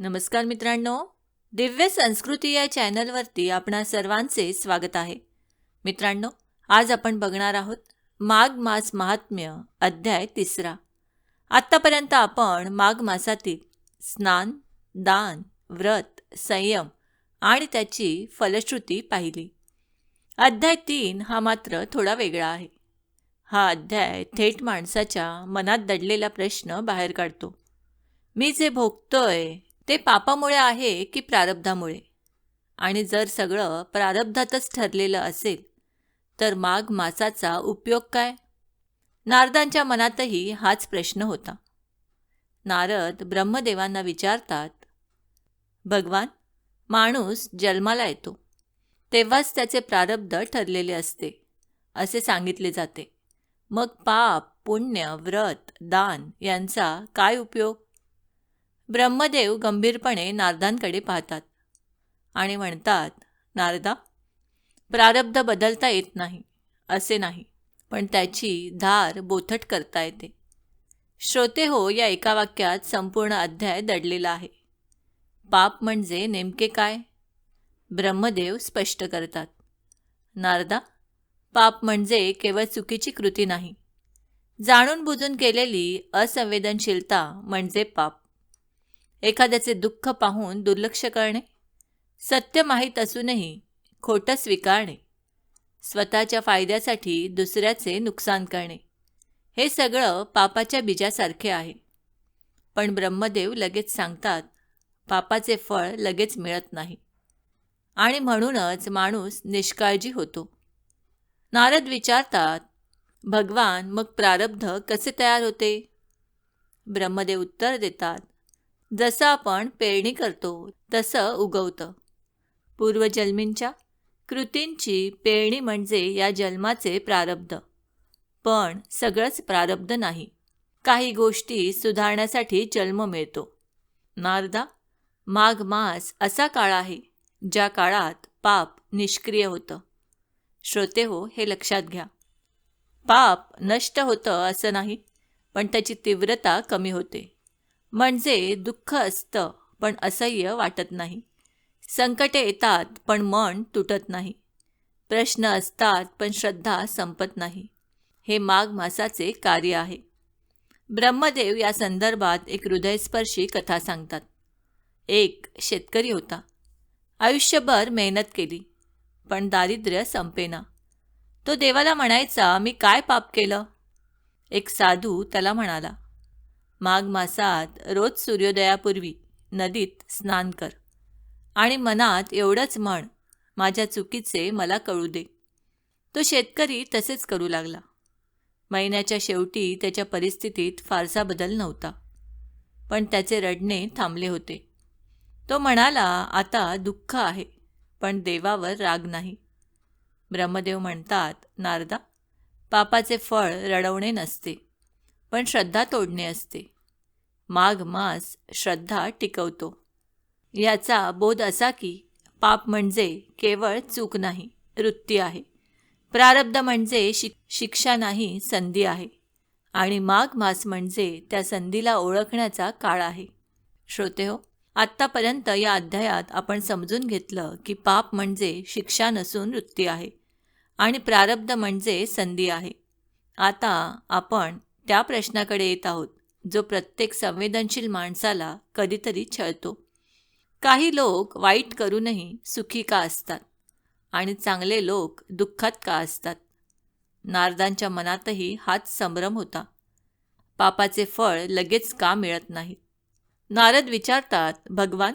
नमस्कार मित्रांनो. दिव्य संस्कृती या चॅनलवरती आपणा सर्वांचे स्वागत आहे. मित्रांनो आज आपण बघणार आहोत माघ मास महात्म्य अध्याय तिसरा. आत्तापर्यंत आपण माघ मासातील स्नान दान व्रत संयम आणि त्याची फलश्रुती पाहिली. अध्याय तीन हा मात्र थोडा वेगळा आहे. हा अध्याय थेट माणसाच्या मनात दडलेला प्रश्न बाहेर काढतो. मी जे भोगतोय ते पापामुळे आहे की प्रारब्धामुळे? आणि जर सगळं प्रारब्धातच ठरलेलं असेल तर माघ मासाचा उपयोग काय? नारदांच्या मनातही हाच प्रश्न होता. नारद ब्रह्मदेवांना विचारतात भगवान माणूस जन्माला येतो. तेव्हाच त्याचे प्रारब्ध ठरलेले असते असे सांगितले जाते. मग पाप पुण्य व्रत दान यांचा काय उपयोग? ब्रह्मदेव गंभीरपणे नारदांकडे पाहतात आणि म्हणतात नारदा प्रारब्ध बदलता येत नाही असे नाही पण त्याची धार बोथट करता येते. श्रोते हो या एका वाक्यात संपूर्ण अध्याय दडलेला आहे. पाप म्हणजे नेमके काय? ब्रह्मदेव स्पष्ट करतात. नारदा पाप म्हणजे केवळ चुकीची कृती नाही. जाणून बुजून केलेली असंवेदनशीलता म्हणजे पाप. एखाद्याचे दुःख पाहून दुर्लक्ष करणे सत्य माहीत असूनही खोटं स्वीकारणे स्वतःच्या फायद्यासाठी दुसऱ्याचे नुकसान करणे हे सगळं पापाच्या बीजासारखे आहे. पण ब्रह्मदेव लगेच सांगतात पापाचे फळ लगेच मिळत नाही. आणि म्हणूनच माणूस निष्काळजी होतो. नारद विचारतात भगवान मग प्रारब्ध कसे तयार होते? ब्रह्मदेव उत्तर देतात जसं आपण पेरणी करतो तसं उगवतं. पूर्वजन्मींच्या कृतींची पेरणी म्हणजे या जन्माचे प्रारब्ध. पण सगळंच प्रारब्ध नाही. काही गोष्टी सुधारण्यासाठी जन्म मिळतो. नारदा माघ मास असा काळ आहे ज्या काळात पाप निष्क्रिय होतं. श्रोते हो हे लक्षात घ्या. पाप नष्ट होतं असं नाही पण त्याची तीव्रता कमी होते. म्हणजे दुःख असतं पण असह्य वाटत नाही. संकटे येतात पण मन तुटत नाही. प्रश्न असतात पण श्रद्धा संपत नाही. हे माघ मासाचे कार्य आहे. ब्रह्मदेव या संदर्भात एक हृदयस्पर्शी कथा सांगतात. एक शेतकरी होता. आयुष्यभर मेहनत केली पण दारिद्र्य संपेना. तो देवाला म्हणायचा मी काय पाप केलं? एक साधू त्याला म्हणाला माघ मासात रोज सूर्योदयापूर्वी नदीत स्नान कर. आणि मनात एवढंच म्हण माझ्या चुकीचे मला कळू दे. तो शेतकरी तसेच करू लागला. महिन्याच्या शेवटी त्याच्या परिस्थितीत फारसा बदल नव्हता. पण त्याचे रडणे थांबले होते. तो म्हणाला आता दुःख आहे पण देवावर राग नाही. ब्रह्मदेव म्हणतात नारदा पापाचे फळ रडवणे नसते. पण श्रद्धा तोडणे असते. माघ मास श्रद्धा टिकवतो. याचा बोध असा की पाप म्हणजे केवळ चूक नाही वृत्ती आहे. प्रारब्ध म्हणजे शिक शिक्षा नाही संधी आहे. आणि माघ मास म्हणजे त्या संधीला ओळखण्याचा काळ आहे. श्रोते हो आत्तापर्यंत या अध्यायात आपण समजून घेतलं की पाप म्हणजे शिक्षा नसून वृत्ती आहे. आणि प्रारब्ध म्हणजे संधी आहे. आता आपण त्या प्रश्नाकडे येत आहोत जो प्रत्येक संवेदनशील माणसाला कधीतरी छळतो. काही लोक वाईट करूनही सुखी का असतात आणि चांगले लोक दुःखात का असतात? नारदांच्या मनातही हाच संभ्रम होता. पापाचे फळ लगेच का मिळत नाही? नारद विचारतात भगवान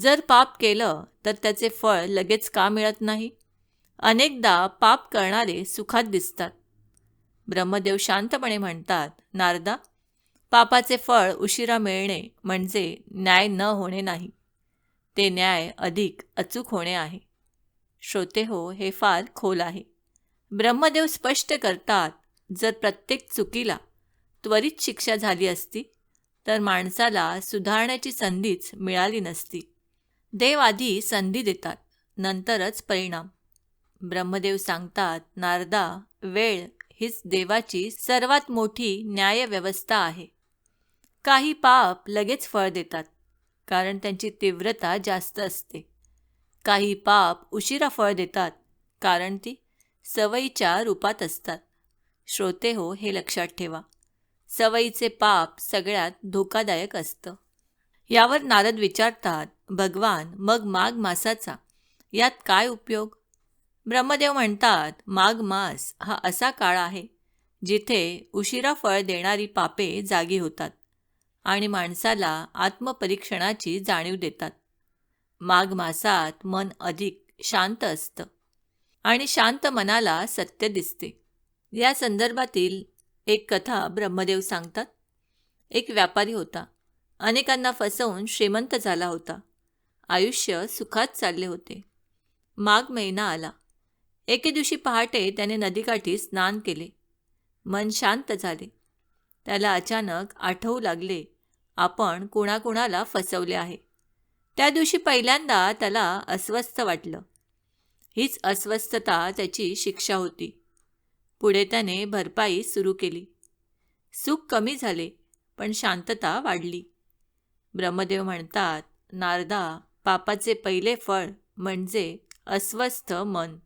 जर पाप केलं तर त्याचे फळ लगेच का मिळत नाही? अनेकदा पाप करणारे सुखात दिसतात. ब्रह्मदेव शांतपणे म्हणतात नारदा पापाचे फळ उशिरा मिळणे म्हणजे न्याय न होणे नाही. ते न्याय अधिक अचूक होणे आहे. श्रोते हो हे फार खोल आहे. ब्रह्मदेव स्पष्ट करतात जर प्रत्येक चुकीला त्वरित शिक्षा झाली असती तर माणसाला सुधारण्याची संधीच मिळाली नसती. देव आधी संधी देतात नंतरच परिणाम. ब्रह्मदेव सांगतात नारदा वेळ हीच देवाची सर्वात मोठी न्यायव्यवस्था आहे. काही पाप लगेच फळ देतात कारण त्यांची तीव्रता जास्त असते. काही पाप उशिरा फळ देतात कारण ती सवयीच्या रूपात असतात. श्रोते हो हे लक्षात ठेवा. सवयीचे पाप सगळ्यात धोकादायक असतं. यावर नारद विचारतात भगवान मग माघ मासाचा यात काय उपयोग? ब्रह्मदेव म्हणतात माघ मास हा असा काळ आहे जिथे उशिरा फळ देणारी पापे जागी होतात आणि माणसाला आत्मपरीक्षणाची जाणीव देतात. माघ मासात मन अधिक शांत असतं आणि शांत मनाला सत्य दिसते. या संदर्भातील एक कथा ब्रह्मदेव सांगतात. एक व्यापारी होता. अनेकांना फसवून श्रीमंत झाला होता. आयुष्य सुखात चालले होते. माघ महिना आला. एके दिवशी पहाटे त्याने नदीकाठी स्नान केले. मन शांत झाले. त्याला अचानक आठवू लागले आपण कुणाकुणाला फसवले आहे. त्या दिवशी पहिल्यांदा त्याला अस्वस्थ वाटलं. हीच अस्वस्थता त्याची शिक्षा होती. पुढे त्याने भरपाई सुरू केली. सुख कमी झाले पण शांतता वाढली. ब्रह्मदेव म्हणतात नारदा पापाचे पहिले फळ म्हणजे अस्वस्थ मन.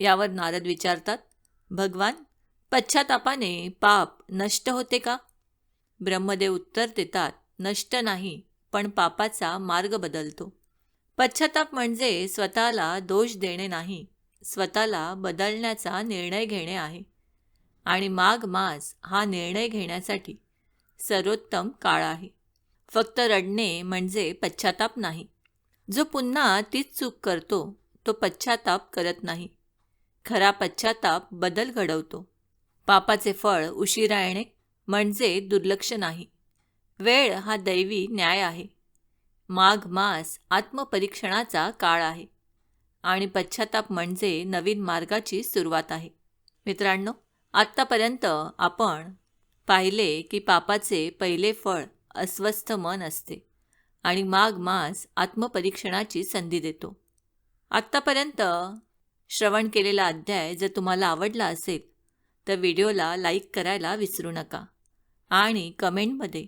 यावर नारद विचारतात भगवान पश्चातापाने पाप नष्ट होते का? ब्रह्मदेव उत्तर देतात नष्ट नाही पण पापाचा मार्ग बदलतो. पश्चाताप म्हणजे स्वतःला दोष देणे नाही स्वतःला बदलण्याचा निर्णय घेणे आहे. आणि माघ मास हा निर्णय घेण्यासाठी सर्वोत्तम काळ आहे. फक्त रडणे म्हणजे पश्चाताप नाही. जो पुन्हा तीच चूक करतो तो पश्चाताप करत नाही. खरा पश्चाताप बदल घडवतो. पापाचे फळ उशिरा येणे म्हणजे दुर्लक्ष नाही. वेळ हा दैवी न्याय आहे. माघ मास आत्मपरीक्षणाचा काळ आहे. आणि पश्चाताप म्हणजे नवीन मार्गाची सुरुवात आहे. मित्रांनो आत्तापर्यंत आपण पाहिले की पापाचे पहिले फळ अस्वस्थ मन असते आणि माघ मास आत्मपरीक्षणाची संधी देतो. आत्तापर्यंत श्रवण केलेला अध्याय जर तुम्हाला आवडला असेल तर व्हिडिओला लाईक करायला विसरू नका आणि कमेंटमध्ये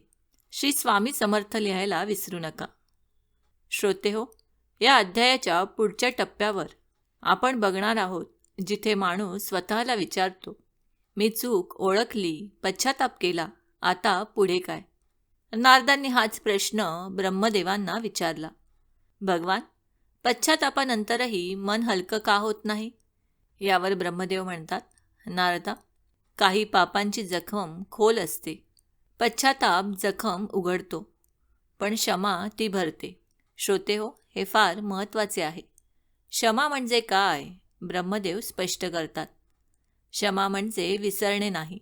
श्री स्वामी समर्थ लिहायला विसरू नका. श्रोते हो या अध्यायाच्या पुढच्या टप्प्यावर आपण बघणार आहोत जिथे माणूस स्वतःला विचारतो मी चूक ओळखली पश्चाताप केला आता पुढे काय? नारदांनी हाच प्रश्न ब्रह्मदेवांना विचारला. भगवान पश्चातापानंतरही मन हलकं का होत नाही? यावर ब्रह्मदेव म्हणतात नारदा काही पापांची जखम खोल असते. पश्चाताप जखम उघडतो पण क्षमा ती भरते. श्रोते हो हे फार महत्त्वाचे आहे. क्षमा म्हणजे काय? ब्रह्मदेव स्पष्ट करतात. क्षमा म्हणजे विसरणे नाही.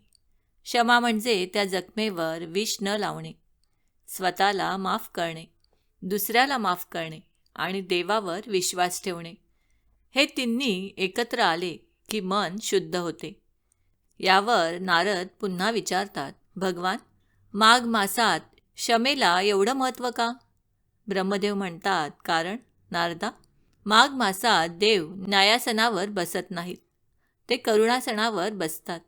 क्षमा म्हणजे त्या जखमेवर विष न लावणे. स्वतःला माफ करणे. दुसऱ्याला माफ करणे. आणि देवावर विश्वास ठेवणे. हे तिन्ही एकत्र आले की मन शुद्ध होते. यावर नारद पुन्हा विचारतात भगवान माघ मासात शमेला एवढं महत्त्व का? ब्रह्मदेव म्हणतात कारण नारदा माघ मासात देव न्यायासनावर बसत नाहीत. ते करुणासनावर बसतात.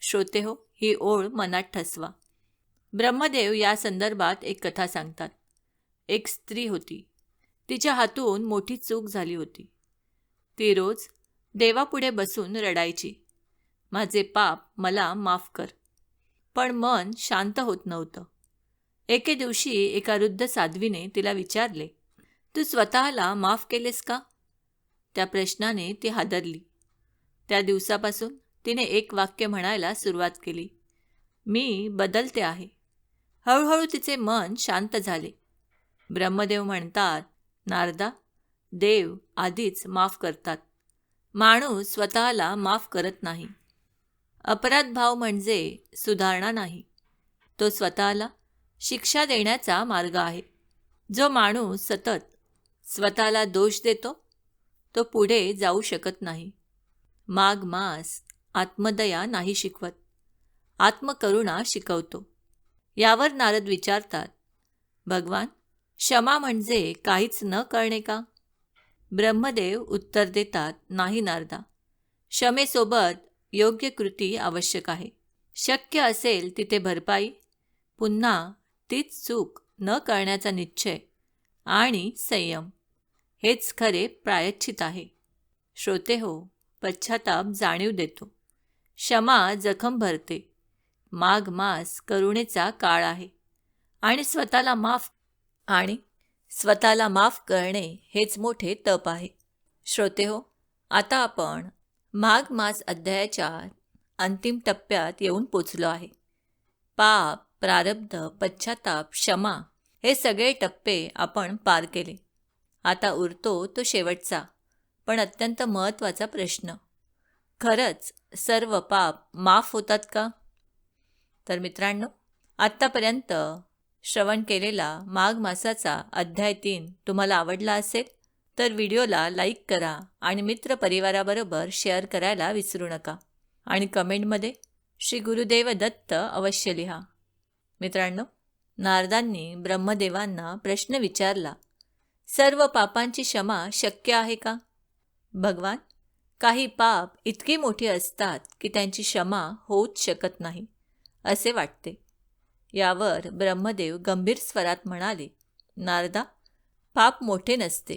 श्रोते हो ही ओळ मनात ठसवा. ब्रह्मदेव या संदर्भात एक कथा सांगतात. एक स्त्री होती. तिच्या हातून मोठी चूक झाली होती. ती रोज देवापुढे बसून रडायची. माझे पाप मला माफ कर. पण मन शांत होत नव्हतं. एके दिवशी एका वृद्ध साध्वीने तिला विचारले तू स्वतःला माफ केलेस का? त्या प्रश्नाने ती हादरली. त्या दिवसापासून तिने एक वाक्य म्हणायला सुरुवात केली मी बदलते आहे. हळूहळू तिचे मन शांत झाले. ब्रह्मदेव म्हणतात नारदा देव आधीच माफ करतात. माणूस स्वतःला माफ करत नाही. अपराध भाव म्हणजे सुधारणा नाही. तो स्वतःला शिक्षा देण्याचा मार्ग आहे. जो माणूस सतत स्वतःला दोष देतो तो पुढे जाऊ शकत नाही. माघ मास आत्मदया नाही शिकवत आत्मकरुणा शिकवतो. यावर नारद विचारतात भगवान क्षमा म्हणजे काहीच न करणे का? ब्रह्मदेव उत्तर देतात नाही नारदा. क्षमेसोबत योग्य कृती आवश्यक आहे. शक्य असेल तिथे भरपाई. पुन्हा तीच चूक न करण्याचा निश्चय आणि संयम. हेच खरे प्रायश्चित आहे. श्रोते हो पश्चाताप जाणीव देतो. क्षमा जखम भरते. माघ मास करुणेचा काळ आहे. आणि स्वतःला माफ आणि स्वतःला माफ करणे हेच मोठे तप आहे. श्रोते हो आता आपण माघ मास अध्यायाच्या अंतिम टप्प्यात येऊन पोचलो आहे. पाप प्रारब्ध पश्चाताप क्षमा हे सगळे टप्पे आपण पार केले. आता उरतो तो शेवटचा पण अत्यंत महत्त्वाचा प्रश्न. खरंच सर्व पाप माफ होतात का? तर मित्रांनो आत्तापर्यंत श्रवण केलेला माघ मासाचा अध्याय तीन तुम्हाला आवडला असेल तर व्हिडिओला लाईक करा आणि मित्रपरिवाराबरोबर शेअर करायला विसरू नका. आणि कमेंटमध्ये श्री गुरुदेव दत्त अवश्य लिहा. मित्रांनो नारदांनी ब्रह्मदेवांना प्रश्न विचारला सर्व पापांची क्षमा शक्य आहे का? भगवान काही पाप इतकी मोठी असतात की त्यांची क्षमा होऊच शकत नाही असे वाटते. यावर ब्रह्मदेव गंभीर स्वरात म्हणाले नारदा पाप मोठे नसते.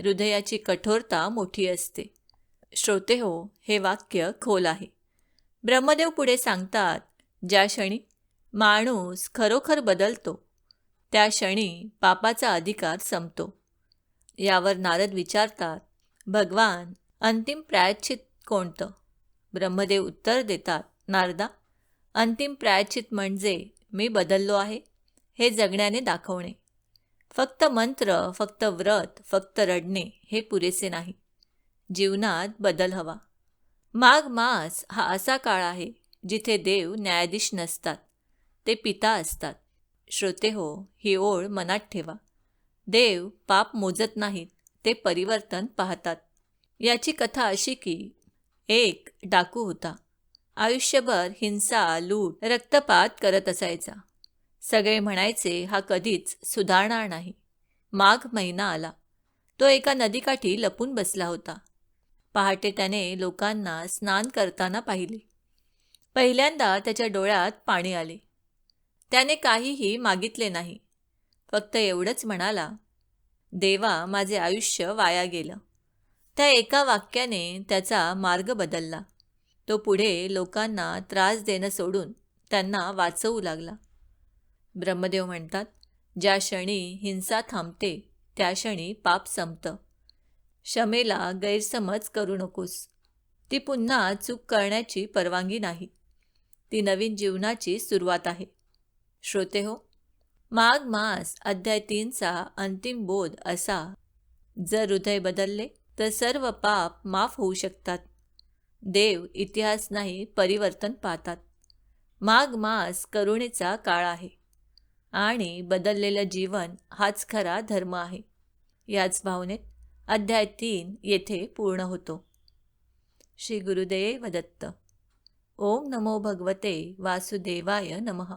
हृदयाची कठोरता मोठी असते. श्रोते हो हे वाक्य खोल आहे. ब्रह्मदेव पुढे सांगतात ज्या क्षणी माणूस खरोखर बदलतो त्या क्षणी पापाचा अधिकार संपतो. यावर नारद विचारतात भगवान अंतिम प्रायश्चित कोणतं? ब्रह्मदेव उत्तर देतात नारदा अंतिम प्रायश्चित म्हणजे मी बदललो आहे हे जगण्याने दाखवणे. फक्त मंत्र फक्त व्रत फक्त रडणे हे पुरेसे नाही. जीवनात बदल हवा. माघ मास हा असा काळ आहे जिथे देव न्यायाधीश नसतात ते पिता असतात. श्रोते हो ही ओळ मनात ठेवा. देव पाप मोजत नाहीत ते परिवर्तन पाहतात. याची कथा अशी की एक डाकू होता. आयुष्यभर हिंसा लूट रक्तपात करत असायचा. सगळे म्हणायचे हा कधीच सुधारणार नाही. माघ महिना आला. तो एका नदीकाठी लपून बसला होता. पहाटे त्याने लोकांना स्नान करताना पाहिले. पहिल्यांदा त्याच्या डोळ्यात पाणी आले. त्याने काहीही मागितले नाही. फक्त एवढंच म्हणाला देवा माझे आयुष्य वाया गेलं. त्या एका वाक्याने त्याचा मार्ग बदलला. तो पुढे लोकांना त्रास देणं सोडून त्यांना वाचवू लागला. ब्रह्मदेव म्हणतात ज्या क्षणी हिंसा थांबते त्या क्षणी पाप संपतं. क्षमेला गैरसमज करू नकोस. ती पुन्हा चूक करण्याची परवानगी नाही. ती नवीन जीवनाची सुरुवात आहे. श्रोते हो माघ मास अध्याय तीनचा अंतिम बोध असा जर हृदय बदलले तर सर्व पाप माफ होऊ शकतात. देव इतिहास नाही परिवर्तन पाहतात. माघ मास करुणेचा काळ आहे आणि बदललेलं जीवन हाच खरा धर्म आहे. याच भावनेत अध्याय तीन येथे पूर्ण होतो. श्री गुरुदेव दत्त. ओम नमो भगवते वासुदेवाय नमः.